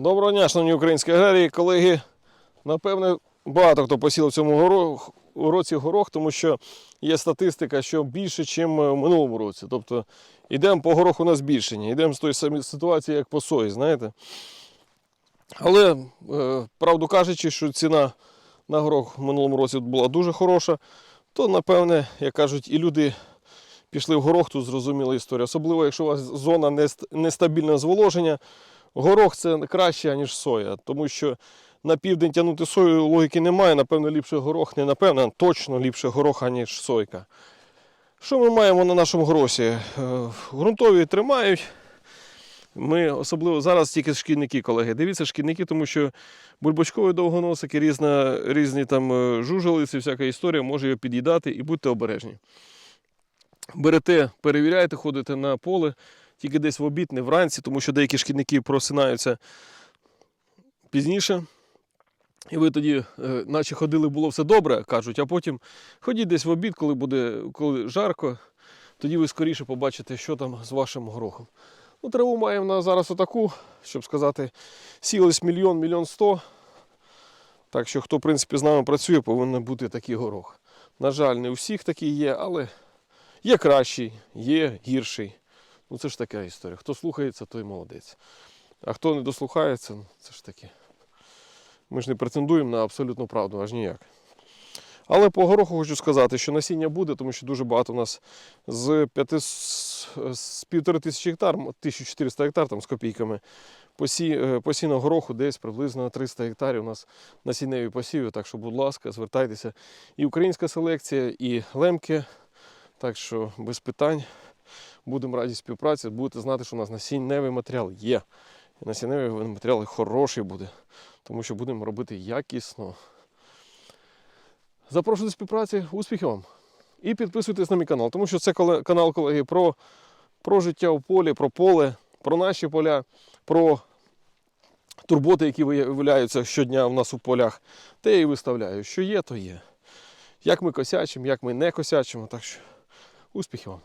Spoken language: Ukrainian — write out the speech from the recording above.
Доброго дня, шановні українські аграрії, колеги. Напевне, багато хто посів в цьому році горох, тому що є статистика, що більше, ніж в минулому році. Тобто йдемо по гороху на збільшення, йдемо з тої самої ситуації, як по сої, знаєте. Але, е, правду кажучи, що ціна на горох в минулому році була дуже хороша, то, напевне, як кажуть, і люди пішли в горох, тут зрозуміла історія. Особливо, якщо у вас зона нест- нестабільного зволоження, горох це краще, ніж соя. Тому що на південь тягнути сою логіки немає. Напевно, ліпше горох, не напевно, а точно ліпше гороха, ніж сойка. Що ми маємо на нашому гросі? Е, Грунтові тримають. Ми особливо зараз тільки шкідники, колеги. Дивіться шкідники, тому що бульбочкові довгоносики, різна, різні там е, жужелиці, всяка історія може його під'їдати і будьте обережні. Берете, перевіряєте, ходите на поле, тільки десь в обід, не вранці, тому що деякі шкідники просинаються пізніше. І ви тоді, е, наче ходили, було все добре, кажуть, а потім ходіть десь в обід, коли буде коли жарко, тоді ви скоріше побачите, що там з вашим горохом. Ну, траву маємо зараз отаку, щоб сказати, сілись мільйон, мільйон сто. Так що, хто, в принципі, з нами працює, повинен бути такий горох. На жаль, не у всіх такий є, але є кращий, є гірший. Ну це ж така історія. Хто слухається, той молодець. А хто не дослухається, ну це ж таке. Ми ж не претендуємо на абсолютну правду, аж ніяк. Але по гороху хочу сказати, що насіння буде, тому що дуже багато у нас з, п'яти, з півтори тисячі гектар, 1400 гектар там, з копійками, посі, е, посіно гороху десь приблизно 300 гектарів у нас насінневі посіви. Так що, будь ласка, звертайтеся. І українська селекція, і лемки. Так що без питань будемо раді співпраці. Будете знати, що у нас насінневий матеріал є. І насінневий матеріал хороший буде, тому що будемо робити якісно. Запрошую до співпраці, успіхів вам! І підписуйтесь на мій канал, тому що це канал, колеги, про, про життя у полі, про поле, про наші поля, про турботи, які виявляються щодня в нас у полях. Те я і виставляю. Що є, то є. Як ми косячимо, як ми не косячимо. Так що успіхів вам!